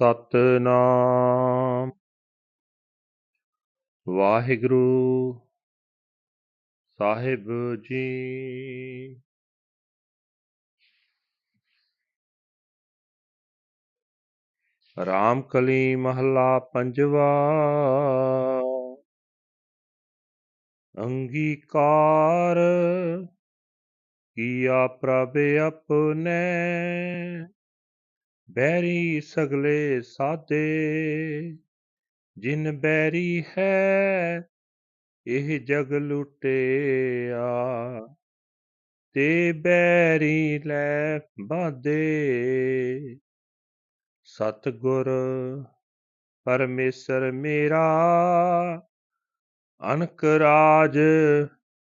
ਸਤਨਾਮ। ਵਾਹਿਗੁਰੂ ਸਾਹਿਬ ਜੀ। ਰਾਮ ਕਲੀ ਮਹੱਲਾ ਪੰਜਵਾ। ਅੰਗੀਕਾਰ ਕੀਆ ਪ੍ਰਭ ਆਪਣੇ। ਬੈਰੀ ਸਗਲੇ ਸਾਦੇ, ਜਿਨ ਬੈਰੀ ਹੈ, ਇਹ ਜਗ ਲੁਟਿਆ। ਤੇ ਬੈਰੀ ਲੈ ਬਾਦੇ। ਸਤਗੁਰ ਪਰਮੇਸ਼ਰ ਮੇਰਾ ਅਨਕ ਰਾਜ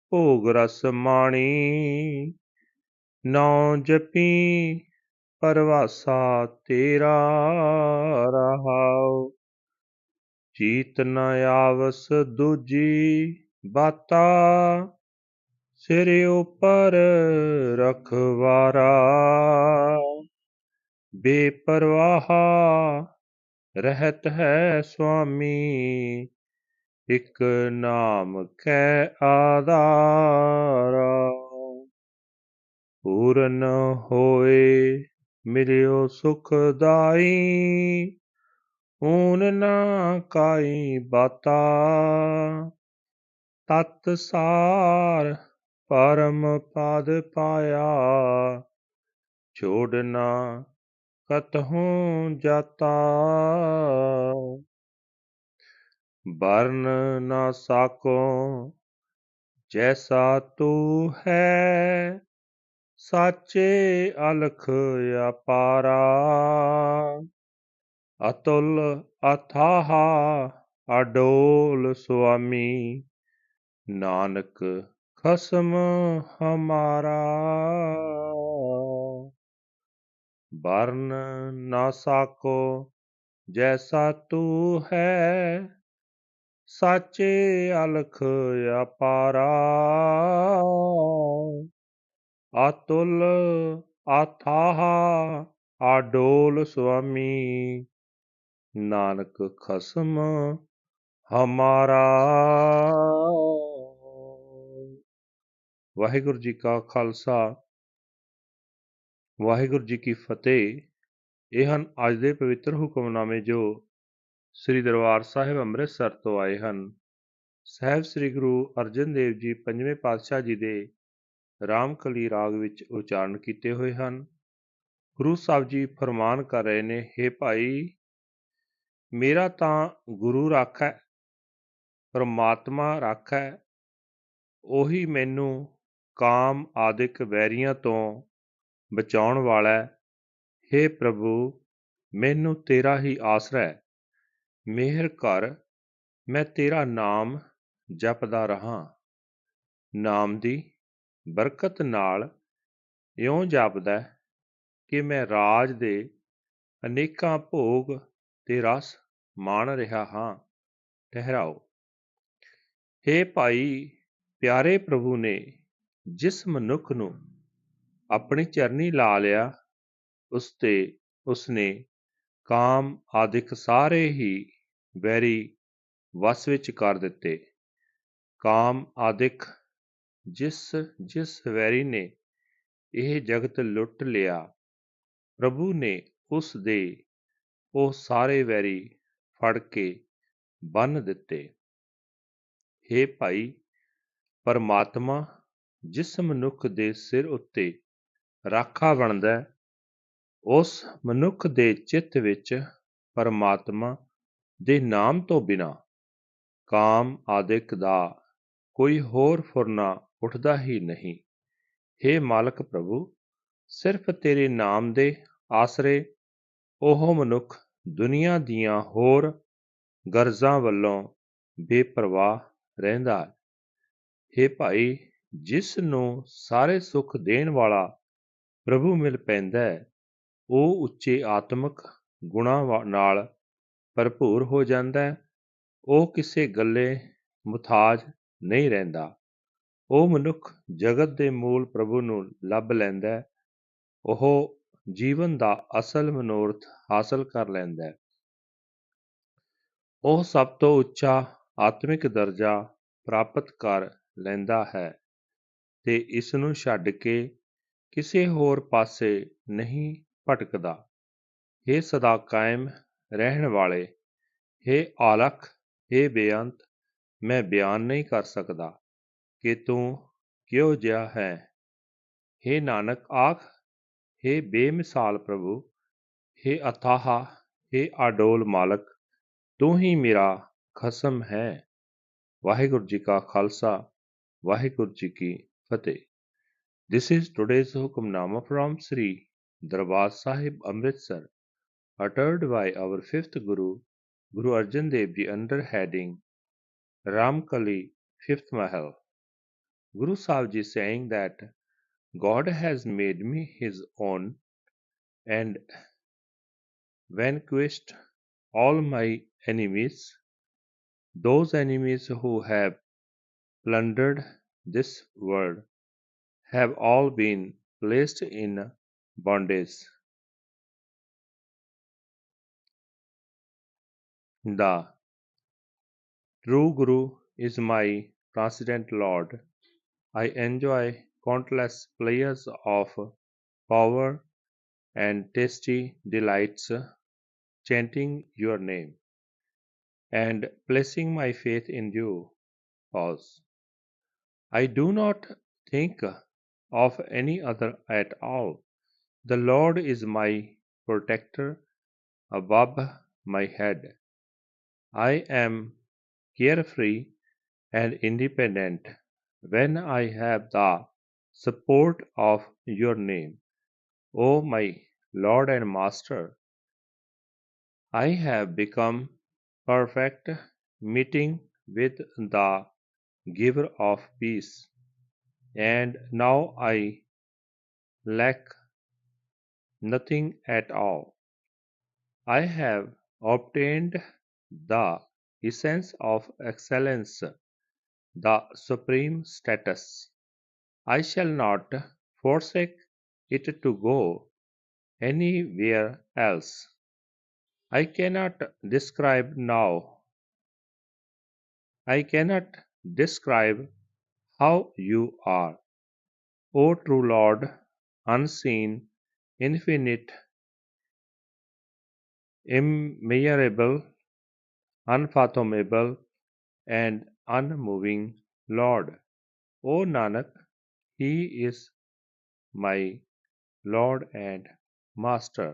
ਭੋਗ ਰਸ ਮਾਣੀ। ਨੌ ਜਪੀ ਪਰਵਾਸਾ ਤੇਰਾ ਰਹਾਉ। ਚੀਤ ਨ ਆਵਸ ਦੂਜੀ ਬਾਤਾ, ਸਿਰ ਉਪਰ ਰਖਵਾਰਾ। ਬੇਪਰਵਾਹ ਰਹਿਤ ਹੈ ਸੁਆਮੀ, ਇਕ ਨਾਮ ਕੈ ਆਧਾਰਾ। ਪੂਰਨ ਹੋਏ ਮਿਲਿਓ ਸੁਖਦਾਈ ਊਨ ਨਾ ਕਾਈ ਬਾਤਾ। ਤਤ ਸਾਰ ਪਰਮ ਪਦ ਪਾਇਆ ਛੋੜਨਾ ਕਤਹੂੰ ਜਾਤਾ। ਵਰਨ ਨਾ ਸਾਕੋ, ਜੈਸਾ ਤੂੰ ਹੈ ਸਾਚੇ ਅਲਖ ਅਪਾਰਾ ਅਤੁਲ ਅਥਾਹ ਅਡੋਲ ਸੁਆਮੀ ਨਾਨਕ ਖਸਮ ਹਮਾਰਾ ਬਰਨ ਨਾ ਸਾਕੋ ਜੈਸਾ ਤੂੰ ਹੈ ਸਾਚੇ ਅਲਖ ਅਪਾਰਾ ਅਤੁਲ ਆਥਾਹ ਆਡੋਲ ਸੁਆਮੀ। ਨਾਨਕ ਖਸਮ ਹਮਾਰਾ। ਵਾਹਿਗੁਰੂ ਜੀ ਕਾ ਖਾਲਸਾ। ਵਾਹਿਗੁਰੂ ਜੀ ਕੀ ਫਤਿਹ। ਇਹ ਹਨ ਅੱਜ ਦੇ ਪਵਿੱਤਰ ਹੁਕਮਨਾਮੇ ਜੋ ਸ੍ਰੀ ਦਰਬਾਰ ਸਾਹਿਬ ਅੰਮ੍ਰਿਤਸਰ ਤੋਂ ਆਏ ਹਨ। ਸਹਿਬ ਸ੍ਰੀ ਗੁਰੂ ਅਰਜਨ ਦੇਵ ਜੀ ਪੰਜਵੇਂ ਪਾਤਸ਼ਾਹ ਜੀ ਦੇ ਰਾਮਕਲੀ ਰਾਗ ਵਿੱਚ ਉਚਾਰਨ ਕੀਤੇ ਹੋਏ ਹਨ। ਗੁਰੂ ਸਾਹਿਬ ਜੀ ਫਰਮਾਨ ਕਰ ਰਹੇ ਨੇ हे ਭਾਈ, ਮੇਰਾ ਤਾਂ ਗੁਰੂ ਰਾਖੈ, ਪਰਮਾਤਮਾ ਰਾਖੈ, ਉਹੀ ਮੈਨੂੰ ਕਾਮ ਆਦਿਕ ਵੈਰੀਆਂ ਤੋਂ ਬਚਾਉਣ ਵਾਲਾ ਹੈ। हे ਪ੍ਰਭੂ, ਮੈਨੂੰ ਤੇਰਾ ਹੀ ਆਸਰਾ ਹੈ। ਮਿਹਰ ਕਰ, ਮੈਂ ਤੇਰਾ ਨਾਮ ਜਪਦਾ ਰਹਾ। ਨਾਮ ਦੀ ਬਰਕਤ ਨਾਲ ਇਉਂ ਜਾਪਦਾ ਕਿ ਮੈਂ ਰਾਜ ਦੇ ਅਨੇਕਾਂ ਭੋਗ ਤੇ ਰਸ ਮਾਣ ਰਿਹਾ ਹਾਂ। ਠਹਿਰਾਓ। हे ਭਾਈ, ਪਿਆਰੇ ਪ੍ਰਭੂ ਨੇ ਜਿਸ ਮਨੁੱਖ ਨੂੰ ਆਪਣੀ ਚਰਨੀ ਲਾ ਲਿਆ, ਉਸ ਤੇ ਉਸਨੇ ਕਾਮ ਆਦਿਕ ਸਾਰੇ ਹੀ ਵੈਰੀ ਵਸ ਵਿੱਚ ਕਰ ਦਿੱਤੇ। ਕਾਮ ਆਦਿਕ ਜਿਸ ਜਿਸ ਵੈਰੀ ਨੇ ਇਹ ਜਗਤ ਲੁੱਟ ਲਿਆ, ਪ੍ਰਭੂ ਨੇ ਉਸ ਦੇ ਉਹ ਸਾਰੇ ਵੈਰੀ ਫੜ ਕੇ ਬੰਨ ਦਿੱਤੇ। हे ਭਾਈ, ਪਰਮਾਤਮਾ ਜਿਸ ਮਨੁੱਖ ਦੇ ਸਿਰ ਉੱਤੇ ਰਾਖਾ ਬਣਦਾ ਉਸ ਮਨੁੱਖ ਦੇ ਚਿੱਤ ਵਿੱਚ ਪਰਮਾਤਮਾ ਦੇ ਨਾਮ ਤੋਂ ਬਿਨਾ ਕਾਮ ਆਦਿਕ ਦਾ ਕੋਈ ਹੋਰ ਫੁਰਨਾ ਉੱਠਦਾ ਹੀ ਨਹੀਂ। हे ਮਾਲਕ ਪ੍ਰਭੂ, ਸਿਰਫ ਤੇਰੇ ਨਾਮ ਦੇ ਆਸਰੇ ਉਹ ਮਨੁੱਖ ਦੁਨੀਆ ਦੀਆਂ ਹੋਰ ਗਰਜ਼ਾਂ ਵੱਲੋਂ ਬੇਪਰਵਾਹ ਰਹਿੰਦਾ ਹੈ। हे ਭਾਈ, ਜਿਸ ਨੂੰ ਸਾਰੇ ਸੁੱਖ ਦੇਣ ਵਾਲਾ ਪ੍ਰਭੂ ਮਿਲ ਪੈਂਦਾ ਹੈ, ਉਹ ਉੱਚੇ ਆਤਮਿਕ ਗੁਣਾਂ ਨਾਲ ਭਰਪੂਰ ਹੋ ਜਾਂਦਾ ਹੈ। ਉਹ ਕਿਸੇ ਗੱਲੇ ਮੁਤਾਜ ਨਹੀਂ ਰਹਿੰਦਾ। ਉਹ ਮਨੁੱਖ ਜਗਤ ਦੇ ਮੂਲ ਪ੍ਰਭੂ ਨੂੰ ਲੱਭ ਲੈਂਦਾ ਉਹ ਜੀਵਨ ਦਾ ਅਸਲ ਮਨੋਰਥ ਹਾਸਲ ਕਰ ਲੈਂਦਾ ਹੈ ਉਹ ਸਭ ਤੋਂ ਉੱਚਾ ਆਤਮਿਕ ਦਰਜਾ ਪ੍ਰਾਪਤ ਕਰ ਲੈਂਦਾ ਹੈ ਤੇ ਇਸ ਨੂੰ ਛੱਡ ਕੇ ਕਿਸੇ ਹੋਰ ਪਾਸੇ ਨਹੀਂ ਭਟਕਦਾ हे ਸਦਾ ਕਾਇਮ ਰਹਿਣ ਵਾਲੇ हे ਆਲਖ हे ਬੇਅੰਤ ਮੈਂ ਬਿਆਨ ਨਹੀਂ ਕਰ ਸਕਦਾ ਕਿ ਤੂੰ ਕਿਉਂ ਜਿਹਾ ਹੈ हे ਨਾਨਕ ਆਖ हे ਬੇਮਿਸਾਲ ਪ੍ਰਭੂ हे ਅਥਾਹ हे ਆਡੋਲ ਮਾਲਕ ਤੂੰ ਹੀ ਮੇਰਾ ਖਸਮ ਹੈ ਵਾਹਿਗੁਰੂ ਜੀ ਕਾ ਖਾਲਸਾ ਵਾਹਿਗੁਰੂ ਜੀ ਕੀ ਫਤਿਹ This is today's Hukamnama from Sri Darbar Sahib Amritsar, uttered by our fifth Guru, Guru Arjan Dev Ji under heading Ramkali Fifth Mahal. Guru Sahib Ji saying that God has made me his own and vanquished all my enemies, those enemies who have plundered this world have all been placed in bondage. The true Guru is my Transcendent Lord. I enjoy countless players of power and tasty delights chanting your name and placing my faith in you. Pause. I do not think of any other at all. The Lord is my protector above my head. I am carefree and independent when I have the support of your name, O my Lord and Master. I have become perfect, meeting with the giver of peace, and now I lack nothing at all. I have obtained the essence of excellence, the supreme status. I shall not forsake it to go anywhere else. I cannot describe now. I cannot describe how you are, O true Lord, unseen, infinite, immeasurable, unfathomable, and unmoving Lord. O Nanak, He is my Lord and Master.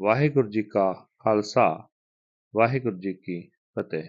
Waheguru ji ਕਾ ਖਾਲਸਾ ਵਾਹਿਗੁਰੂ ਜੀ ਕੀ ਫਤਿਹ